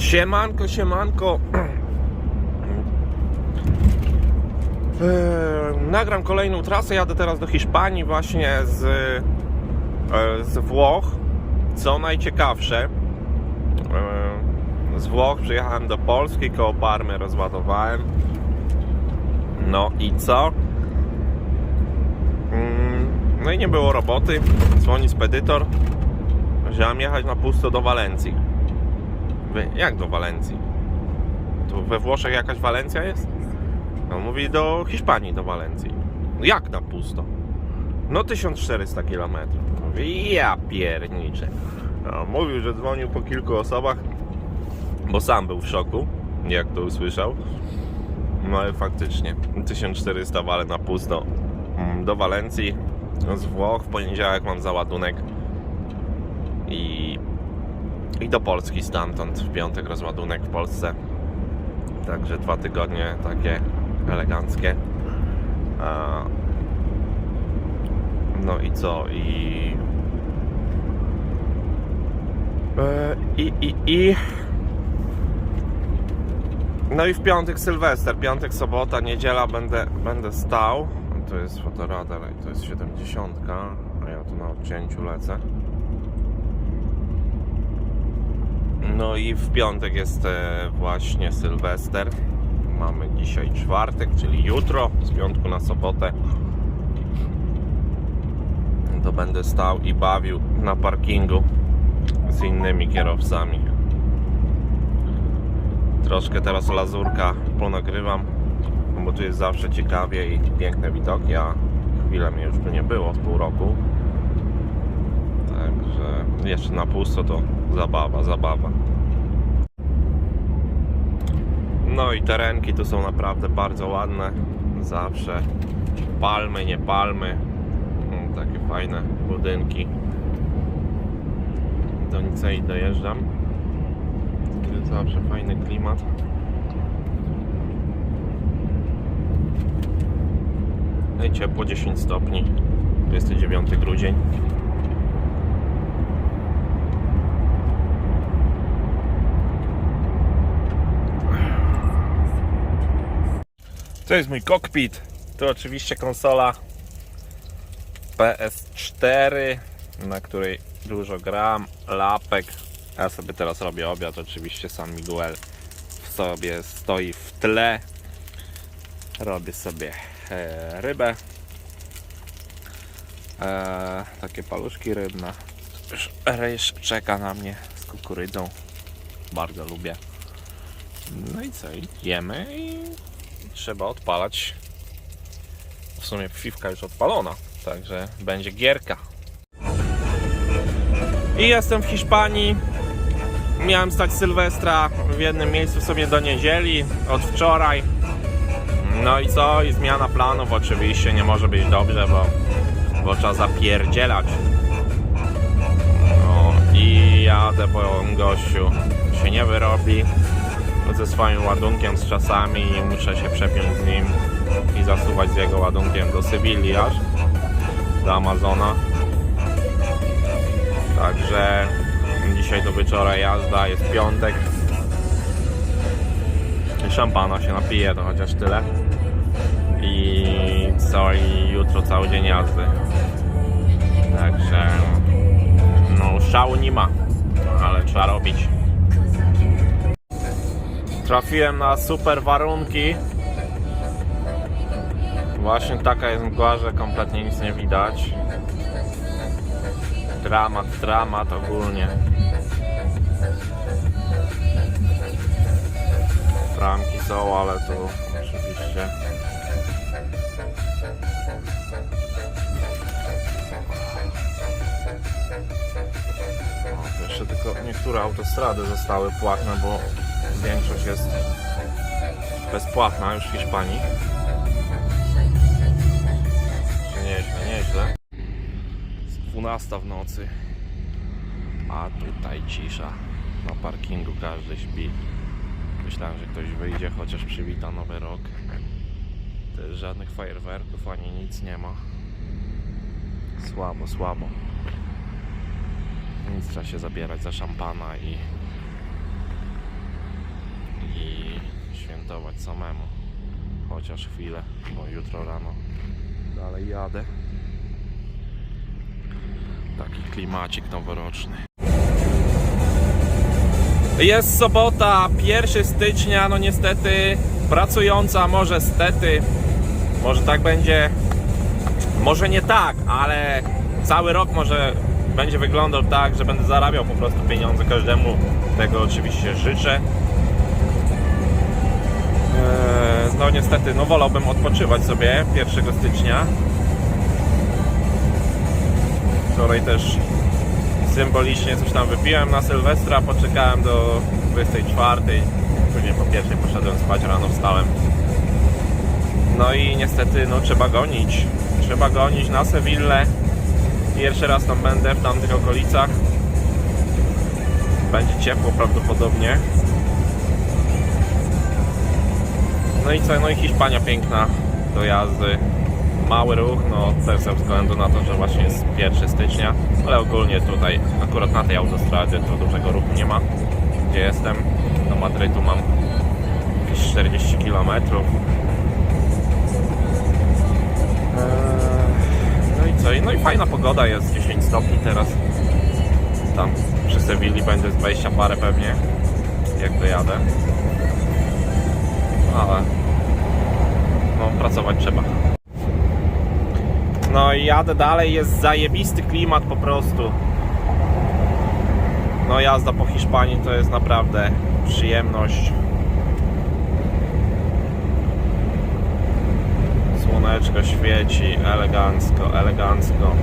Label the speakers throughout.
Speaker 1: Siemanko, siemanko. Eee, Nagram kolejną trasę. Jadę teraz do Hiszpanii, właśnie z, e, z Włoch. Co najciekawsze, e, z Włoch przyjechałem do Polski, koło Parmy rozładowałem. No i co? No i nie było roboty. Dzwoni spedytor, mam jechać na pusto do Walencji. Jak do Walencji? Tu we Włoszech jakaś Walencja jest? No mówi do Hiszpanii, do Walencji. No Jak na pusto? No 1400 km. Mówi, ja pierniczę. No, mówił, że dzwonił po kilku osobach, bo sam był w szoku, jak to usłyszał. No ale faktycznie, 1400 wale na pusto mm, do Walencji z Włoch. W poniedziałek mam załadunek i do Polski stamtąd. W piątek rozładunek w Polsce. Także dwa tygodnie takie eleganckie. No i co? I. E, I, i, i. No i w piątek Sylwester, piątek, sobota, niedziela będę, będę stał. To jest fotoradar i to jest 70, a ja tu na odcięciu lecę. No i w piątek jest e, właśnie Sylwester. Mamy dzisiaj czwartek, czyli jutro, z piątku na sobotę. To będę stał i bawił na parkingu z innymi kierowcami. Troszkę teraz lazurka ponagrywam, no bo tu jest zawsze ciekawie i piękne widoki, a chwilę mnie już tu nie było, z pół roku. Także jeszcze na pusto to zabawa, zabawa. No i terenki tu są naprawdę bardzo ładne. Zawsze palmy, nie palmy. Mm, Takie fajne budynki. Do Nicei dojeżdżam. Zawsze fajny klimat. No i ciepło 10 stopni. 29 grudzień. To jest mój cockpit. Tu oczywiście konsola PS4, na której dużo gram, lapek. Ja sobie teraz robię obiad, oczywiście San Miguel w sobie stoi w tle. Robię sobie e, rybę. E, takie paluszki rybne. Ryż czeka na mnie z kukurydzą. Bardzo lubię. No i co? Jemy i trzeba odpalać. W sumie piwka już odpalona, także będzie gierka. I jestem w Hiszpanii. Miałem stać Sylwestra w jednym miejscu sobie do niedzieli od wczoraj. No i co? I zmiana planów oczywiście nie może być dobrze, bo, bo trzeba zapierdzielać. No i jadę po gościu. Się nie wyrobi ze swoim ładunkiem z czasami i muszę się przepiąć z nim i zasuwać z jego ładunkiem do Sewilli aż do Amazona. Także dzisiaj do wieczora jazda, jest piątek. Szampana się napije, to chociaż tyle. I i jutro cały dzień jazdy. Także no szału nie ma, ale trzeba robić. Trafiłem na super warunki. Właśnie taka jest mgła, że kompletnie nic nie widać. Dramat, dramat ogólnie. Framki są, ale tu oczywiście. O, jeszcze tylko niektóre autostrady zostały płatne, bo większość jest bezpłatna już w Hiszpanii. Nieźle, nieźle. Jest 12 w nocy, a tutaj cisza. Na parkingu każdy śpi. Myślałem, że ktoś wyjdzie, chociaż przywita nowy rok. Też żadnych fajerwerków ani nic nie ma. Słabo, słabo. Więc trzeba się zabierać za szampana i i świętować samemu. Chociaż chwilę, bo jutro rano dalej jadę. Taki klimacik noworoczny. Jest sobota, 1 stycznia, no niestety pracująca, może stety, może tak będzie, może nie tak, ale cały rok może będzie wyglądał tak, że będę zarabiał po prostu pieniądze każdemu, tego oczywiście życzę. No niestety, no wolałbym odpoczywać sobie 1 stycznia. Wczoraj też symbolicznie coś tam wypiłem na Sylwestra, poczekałem do 24. Później po pierwszej poszedłem spać, rano wstałem. No i niestety no trzeba gonić. Trzeba gonić na Sewillę. Pierwszy raz tam będę w tamtych okolicach. Będzie ciepło prawdopodobnie. No i co? No i Hiszpania piękna do jazdy. Mały ruch, no też ze względu na to, że właśnie jest 1 stycznia, ale ogólnie tutaj, akurat na tej autostradzie to dużego ruchu nie ma. Gdzie jestem, do Madrytu mam jakieś 40 km. No i co? No i fajna pogoda jest, 10 stopni teraz. Tam przy Sewilli będzie z 20 parę pewnie, jak dojadę. Ale no pracować trzeba. No i jadę dalej, jest zajebisty klimat po prostu. No jazda po Hiszpanii to jest naprawdę przyjemność. Słoneczko świeci, elegancko, elegancko.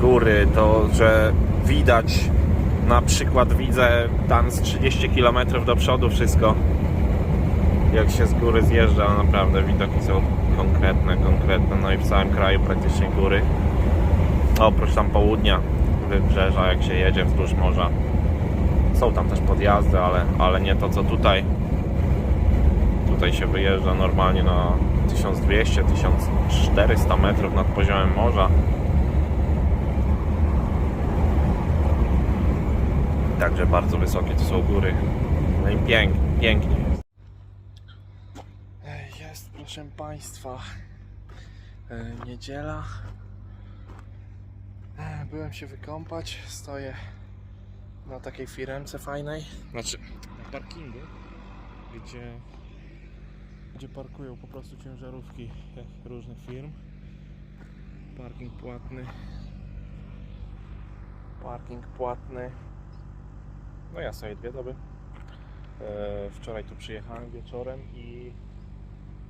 Speaker 1: Góry to, że widać na przykład widzę tam z 30 km do przodu wszystko jak się z góry zjeżdża, naprawdę widoki są konkretne, konkretne, no i w całym kraju praktycznie góry. Oprócz tam południa, wybrzeża, jak się jedzie wzdłuż morza. Są tam też podjazdy, ale, ale nie to co tutaj. Tutaj się wyjeżdża normalnie na 1200-1400 metrów nad poziomem morza. Także bardzo wysokie to są góry. No i pięknie, pięknie jest. Jest, proszę Państwa, e, niedziela. E, Byłem się wykąpać, stoję na takiej firemce fajnej, znaczy na parkingu, gdzie, gdzie parkują po prostu ciężarówki różnych firm. Parking płatny. Parking płatny. No ja sobie dwie doby. E, Wczoraj tu przyjechałem wieczorem i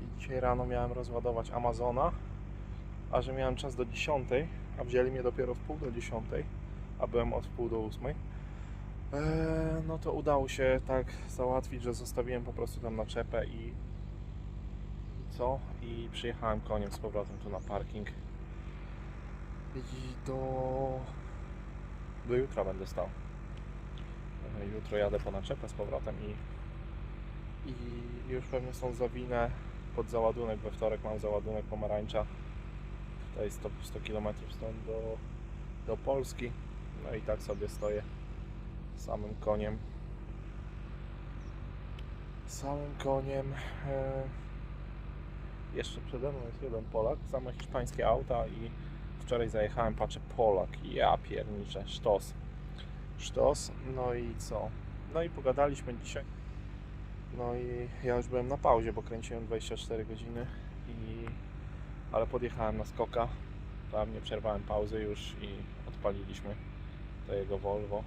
Speaker 1: i dzisiaj rano miałem rozładować Amazona, a że miałem czas do 10, a wzięli mnie dopiero w pół do 10, a byłem od pół do 8. Eee, no to udało się tak załatwić, że zostawiłem po prostu tam naczepę i co? I przyjechałem koniem z powrotem tu na parking. I do do jutra będę stał. Eee, Jutro jadę po naczepę z powrotem i i już pewnie są zawinę pod załadunek. We wtorek mam załadunek pomarańcza. Tutaj 100, 100 km stąd do, do Polski. No i tak sobie stoję samym koniem. Samym koniem. E, jeszcze przede mną jest jeden Polak, same hiszpańskie auta i wczoraj zajechałem, patrzę Polak. Ja pierniczę, sztos. Sztos, no i co? No i pogadaliśmy dzisiaj. No i ja już byłem na pauzie, bo kręciłem 24 godziny i ale podjechałem na skoka. Tam nie przerwałem pauzy już i odpaliliśmy to jego Volvo.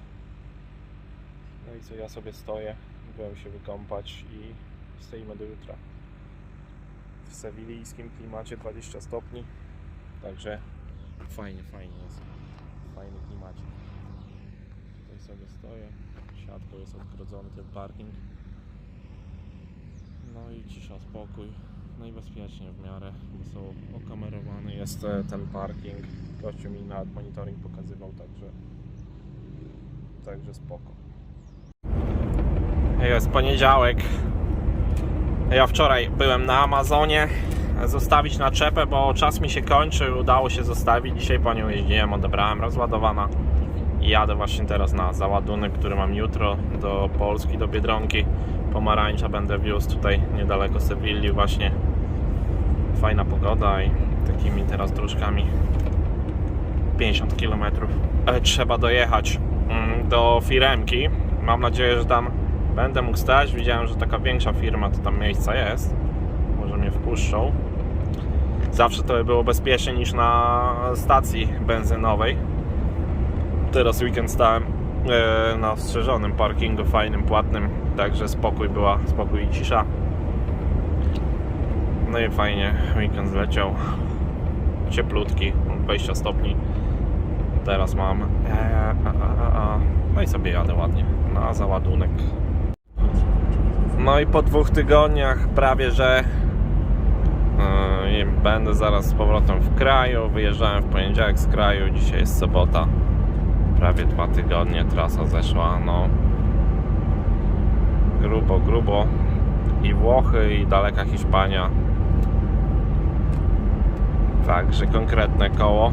Speaker 1: No i co ja sobie stoję, byłem się wykąpać i stoimy do jutra. W sewilijskim klimacie 20 stopni. Także fajnie, fajnie jest. Fajny klimacie. Sobie stoję. Siatką jest odgrodzony ten parking. No i cisza, spokój. No i bezpiecznie w miarę, bo są okamerowany jest e, ten parking. Gościu mi nawet monitoring pokazywał, także także spoko. Jest poniedziałek. Ja wczoraj byłem na Amazonie zostawić naczepę, bo czas mi się kończy. Udało się zostawić. Dzisiaj po nią jeździłem, odebrałem rozładowana. Jadę właśnie teraz na załadunek, który mam jutro do Polski, do Biedronki. Pomarańcza będę wiózł tutaj niedaleko Sewilli właśnie. Fajna pogoda i takimi teraz dróżkami 50 km trzeba dojechać mm, do firemki. Mam nadzieję, że tam będę mógł stać. Widziałem, że taka większa firma to tam miejsca jest. Może mnie wpuszczą. Zawsze to by było bezpieczniej niż na stacji benzynowej. Teraz weekend stałem e, na ostrzeżonym parkingu, fajnym, płatnym, także spokój była, spokój i cisza. No i fajnie, weekend zleciał. Cieplutki, 20 stopni. Teraz mam. E, a. No i sobie jadę ładnie na załadunek. No i po dwóch tygodniach prawie, że Yy, Będę zaraz z powrotem w kraju. Wyjeżdżałem w poniedziałek z kraju, dzisiaj jest sobota. Prawie dwa tygodnie trasa zeszła. No, grubo, grubo. I Włochy, i daleka Hiszpania. Także konkretne koło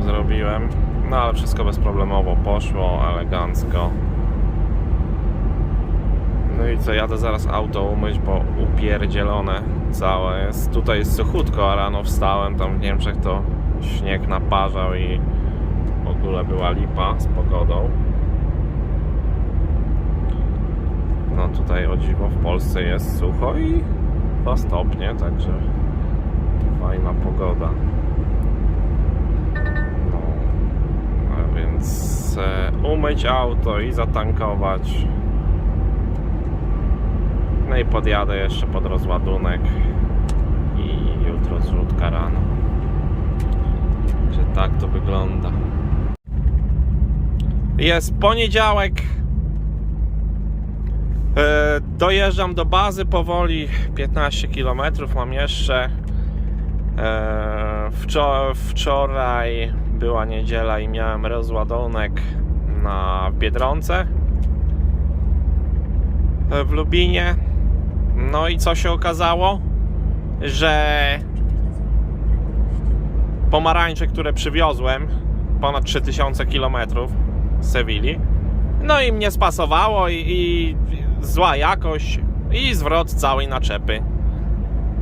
Speaker 1: zrobiłem. No ale wszystko bezproblemowo poszło, elegancko. No i co, jadę zaraz auto umyć, bo upierdzielone całe jest. Tutaj jest suchutko, a rano wstałem, tam w Niemczech to śnieg naparzał i ogóle była lipa z pogodą. No tutaj o dziwo w Polsce jest sucho i 2 stopnie, także fajna pogoda. No, a więc e, umyć auto i zatankować. No i podjadę jeszcze pod rozładunek i jutro zrzutka rano. Że tak to wygląda. Jest poniedziałek. E, Dojeżdżam do bazy powoli. 15 km mam jeszcze. E, wczor- Wczoraj była niedziela i miałem rozładunek na Biedronce e, w Lubinie. No i co się okazało? Że pomarańcze, które przywiozłem, ponad 3000 km z Sewilli, no i mnie spasowało i, i zła jakość i zwrot całej naczepy.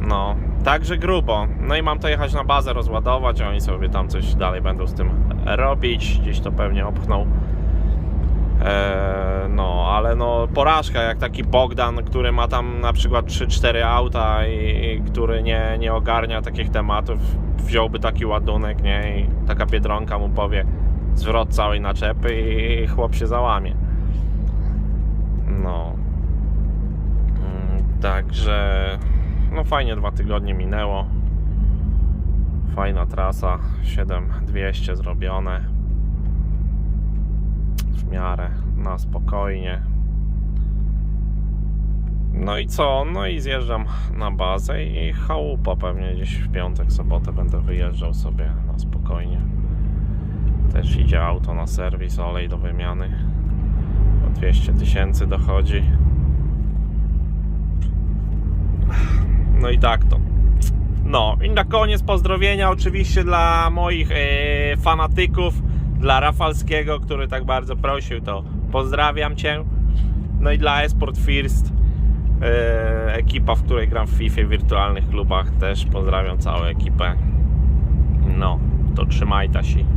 Speaker 1: No, także grubo. No i mam to jechać na bazę, rozładować, a oni sobie tam coś dalej będą z tym robić. Gdzieś to pewnie opchną. Eee, no, ale no porażka, jak taki Bogdan, który ma tam na przykład 3-4 auta i, i który nie, nie ogarnia takich tematów, wziąłby taki ładunek, nie? I taka biedronka mu powie zwrot całej naczepy i chłop się załamie. No. Mm, Także no fajnie dwa tygodnie minęło. Fajna trasa, 7200 zrobione w miarę na spokojnie. No i co? No i zjeżdżam na bazę i chałupa pewnie gdzieś w piątek, sobotę będę wyjeżdżał sobie na spokojnie. Też idzie auto na serwis, olej do wymiany. O 200 tysięcy dochodzi. No i tak to. No i na koniec pozdrowienia oczywiście dla moich e, fanatyków, dla Rafalskiego, który tak bardzo prosił, to pozdrawiam Cię. No i dla Esport First, e, ekipa, w której gram w FIFA w wirtualnych klubach, też pozdrawiam całą ekipę. No, to trzymaj ta się.